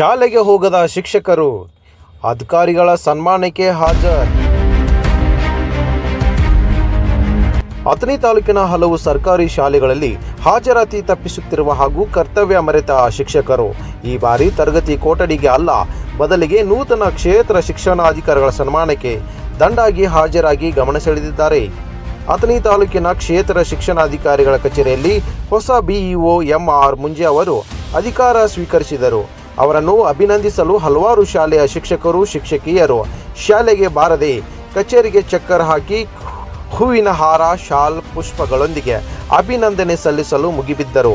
ಶಾಲೆಗೆ ಹೋಗದ ಶಿಕ್ಷಕರು ಅಧಿಕಾರಿಗಳ ಸನ್ಮಾನಕ್ಕೆ ಹಾಜರ್. ಅಥಣಿ ತಾಲೂಕಿನ ಹಲವು ಸರ್ಕಾರಿ ಶಾಲೆಗಳಲ್ಲಿ ಹಾಜರಾತಿ ತಪ್ಪಿಸುತ್ತಿರುವ ಹಾಗೂ ಕರ್ತವ್ಯ ಮರೆತ ಶಿಕ್ಷಕರು. ಈ ಬಾರಿ ತರಗತಿ ಕೊಠಡಿಗೆ ಅಲ್ಲ, ಬದಲಿಗೆ ನೂತನ ಕ್ಷೇತ್ರ ಶಿಕ್ಷಣಾಧಿಕಾರಿಗಳ ಸನ್ಮಾನಕ್ಕೆ ದಂಡಾಗಿ ಹಾಜರಾಗಿ ಗಮನ ಸೆಳೆದಿದ್ದಾರೆ. ಅಥಣಿ ತಾಲೂಕಿನ ಕ್ಷೇತ್ರ ಶಿಕ್ಷಣಾಧಿಕಾರಿಗಳ ಕಚೇರಿಯಲ್ಲಿ ಹೊಸ ಬಿಇಒ ಎಂಆರ್ ಮುಂಜೆ ಅವರು ಅಧಿಕಾರ ಸ್ವೀಕರಿಸಿದರು. ಅವರನ್ನು ಅಭಿನಂದಿಸಲು ಹಲವಾರು ಶಾಲೆಯ ಶಿಕ್ಷಕರು, ಶಿಕ್ಷಕಿಯರು ಶಾಲೆಗೆ ಬಾರದೆ ಕಚೇರಿಗೆ ಚಕ್ಕರ್ ಹಾಕಿ ಹೂವಿನ ಹಾರ, ಶಾಲ್, ಪುಷ್ಪಗಳೊಂದಿಗೆ ಅಭಿನಂದನೆ ಸಲ್ಲಿಸಲು ಮುಗಿಬಿದ್ದರು.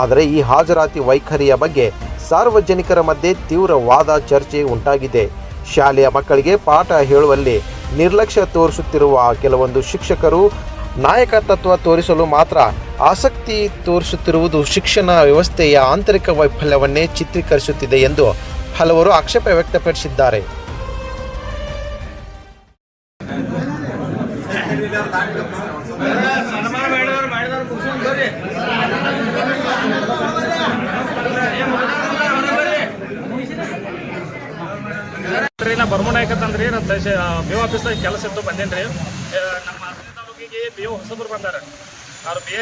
ಆದರೆ ಈ ಹಾಜರಾತಿ ವೈಖರಿಯ ಬಗ್ಗೆ ಸಾರ್ವಜನಿಕರ ಮಧ್ಯೆ ತೀವ್ರ ವಾದ ಚರ್ಚೆ ಉಂಟಾಗಿದೆ. ಶಾಲೆಯ ಮಕ್ಕಳಿಗೆ ಪಾಠ ಹೇಳುವಲ್ಲಿ ನಿರ್ಲಕ್ಷ್ಯ ತೋರಿಸುತ್ತಿರುವ ಕೆಲವೊಂದು ಶಿಕ್ಷಕರು ನಾಯಕತ್ವ ತೋರಿಸಲು ಮಾತ್ರ ಆಸಕ್ತಿ ತೋರಿಸುತ್ತಿರುವುದು ಶಿಕ್ಷಣ ವ್ಯವಸ್ಥೆಯ ಆಂತರಿಕ ವೈಫಲ್ಯವನ್ನೇ ಚಿತ್ರೀಕರಿಸುತ್ತಿದೆ ಎಂದು ಹಲವರು ಆಕ್ಷೇಪ ವ್ಯಕ್ತಪಡಿಸಿದ್ದಾರೆ. ರೀ ನಮ್ಮ ದೇಶ ಬಿ ಆಫೀಸ್ದಾಗ ಕೆಲಸ ಇತ್ತು, ಬಂದೇನ್ರಿ. ನಮ್ಮ ತಾಲೂಕಿಗೆ ಬಿ ಹೊಸಬ್ರು ಬಂದಾರ. ಅವ್ರು ಬಿ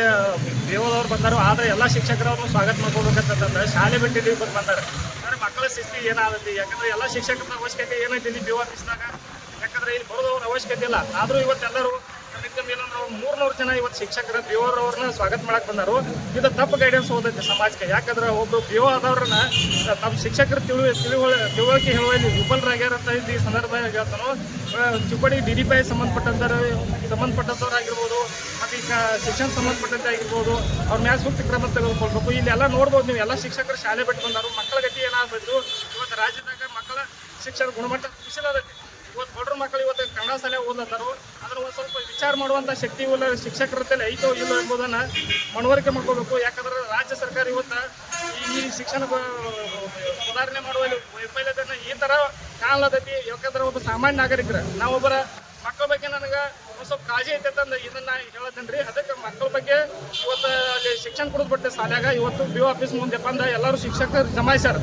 ಬಿ ಓದವ್ರು ಬಂದರು, ಆದ್ರೆ ಎಲ್ಲ ಶಿಕ್ಷಕರವ್ರು ಸ್ವಾಗತ ಮಾಡ್ಕೋಬೇಕಂತಂದ್ರೆ ಶಾಲೆ ಬಿಟ್ಟಿದ್ದೀವಿ ಬಂದು ಬಂದಾರೆ. ಅಂದ್ರೆ ಮಕ್ಕಳ ಶಿಸ್ತಿ ಏನಾಗುತ್ತೆ? ಯಾಕಂದ್ರೆ ಎಲ್ಲ ಶಿಕ್ಷಕರ ಅವಶ್ಯಕತೆ ಏನೈತಿ ಇಲ್ಲಿ ಬಿ ಆಫೀಸ್ದಾಗ ಯಾಕಂದ್ರೆ ಇಲ್ಲಿ ಬರೋದವ್ರ ಅವಶ್ಯಕತೆ ಇಲ್ಲ. ಆದ್ರೂ ಇವತ್ತೆಲ್ಲರೂ ಏನಂದ್ರೆ ಮೂರ್ನೂರು ಜನ ಇವತ್ತು ಶಿಕ್ಷಕರ ಬಿ ಅವ್ರನ್ನ ಸ್ವಾಗತ ಮಾಡಕ್ ಬಂದರು. ಇದು ತಪ್ಪು ಗೈಡೆನ್ಸ್ ಹೋದೈತೆ ಸಮಾಜಕ್ಕೆ. ಯಾಕಂದ್ರೆ ಒಬ್ಬರು ಬಿ ಓ ಆದವ್ರನ್ನ ತಮ್ಮ ಶಿಕ್ಷಕರು ತಿಳಿ ತಿಳಿವಳ, ತಿಳುವಳಿಕೆ ಹೇಳುವಲ್ಲಿ ವಿಫಲರಾಗ್ಯಾರ ಅಂತ ಈ ಸಂದರ್ಭದಾಗ ಹೇಳ್ತಾನು. ಚುಪ್ಪಡಿ ಡಿ ಡಿ ಪಿ ಸಂಬಂಧಪಟ್ಟಂತ ಮತ್ತು ಈಗ ಶಿಕ್ಷಣ ಸಂಬಂಧಪಟ್ಟಂತೆ ಆಗಿರ್ಬೋದು, ಅವ್ರ ಮ್ಯಾಲೆ ಸೂಕ್ತ ಕ್ರಮ ತೆಗೆದುಕೊಳ್ಬೇಕು. ಇಲ್ಲಿ ಎಲ್ಲ ನೋಡ್ಬೋದು ನೀವು, ಎಲ್ಲ ಶಿಕ್ಷಕರು ಶಾಲೆ ಬಿಟ್ಟು ಬಂದಾರು, ಮಕ್ಕಳ ಗತಿ ಏನಾಗಬೇಕು ಇವತ್ತು ರಾಜ್ಯದಾಗ ಮಕ್ಕಳ ಶಿಕ್ಷಣ ಗುಣಮಟ್ಟ ಕುಸಿಲದೈತಿ ಇವತ್ತು ಬಡ್ರ ಮಕ್ಕಳು ಇವತ್ತು ಕನ್ನಡ ಶಾಲೆ ಓದ್ಲತ್ತಾರು. ಅದನ್ನ ಒಂದು ಸ್ವಲ್ಪ ವಿಚಾರ ಮಾಡುವಂಥ ಶಕ್ತಿ ಇಲ್ಲ, ಶಿಕ್ಷಕರ ತಲೆ ಐತೋ ಇಲ್ಲೋ ಎಂಬುದನ್ನು ಮನವರಿಕೆ ಮಾಡ್ಕೋಬೇಕು. ಯಾಕಂದ್ರೆ ರಾಜ್ಯ ಸರ್ಕಾರ ಇವತ್ತು ಈ ಶಿಕ್ಷಣ ಸುಧಾರಣೆ ಮಾಡುವಲ್ಲಿ ವೈಫಲ್ಯತೆಯನ್ನು ಈ ಥರ ಕಾಣಲತ್ತೈತಿ ಯಾಕಂದ್ರೆ ಒಬ್ಬ ಸಾಮಾನ್ಯ ನಾಗರಿಕರ, ನಾವೊಬ್ಬರ ಮಕ್ಕಳ ಬಗ್ಗೆ ನನಗೆ ಒಂದು ಸ್ವಲ್ಪ ಕಾಳಜಿ ಐತೆ ಅಂತ ಇದನ್ನ ಹೇಳತ್ತೇನೆ ರೀ ಅದಕ್ಕೆ ಮಕ್ಕಳ ಬಗ್ಗೆ ಇವತ್ತು ಅಲ್ಲಿ ಶಿಕ್ಷಣ ಕೊಡೋದು ಬಿಟ್ಟೆ ಶಾಲ್ಯಾಗ ಇವತ್ತು ಬಿ ಆಫೀಸ್ ಮುಂದೆ ಬಂದ ಎಲ್ಲರೂ ಶಿಕ್ಷಕರು ಜಮಾಯಿಸ್ಯಾರ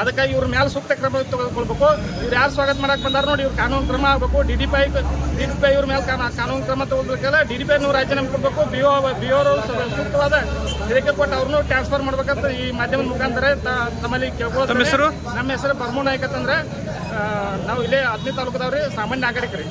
ಅದಕ್ಕೆ ಇವ್ರ ಮೇಲೆ ಸೂಕ್ತ ಕ್ರಮ ತೆಗೆದುಕೊಳ್ಬೇಕು. ಇವ್ರು ಯಾರು ಸ್ವಾಗತ ಮಾಡಕ್ ಬಂದಾರ ನೋಡಿ ಇವ್ರು ಕಾನೂನು ಕ್ರಮ ಆಗಬೇಕು. D D Pai D D Pai ಇವ್ರ ಮೇಲೆ ಕಾನ- ಕಾನೂನು ಕ್ರಮ ತಗೊಳ್ಬೇಕಲ್ಲ ಡಿ ಡಿ ಪೈ ನೀವು ರಾಜೀನಾಮೆ ಕೊಡಬೇಕು. ಬಿ ಓ ಬಿ ಓರು ಸೂಕ್ತವಾದ ಹೇಳಿಕೆ ಕೊಟ್ಟು ಅವ್ರನ್ನೂ ಟ್ರಾನ್ಸ್ಫರ್ ಮಾಡ್ಬೇಕಂತ ಈ ಮಾಧ್ಯಮದ ಮುಖಾಂತರ ತಮ್ಮಲ್ಲಿ ಕೇಳ್ಬೋದು ತಮ್ಮ ಹೆಸರು? ನಮ್ಮ ಹೆಸರು ಬರ್ಮು ನಾಯ್ಕ ಅಂತಂದ್ರೆ ನಾವು ಇಲ್ಲೇ ಹದಿನೈದು ತಾಲೂಕದವ್ರಿ ಸಾಮಾನ್ಯ ನಾಗರಿಕರಿ.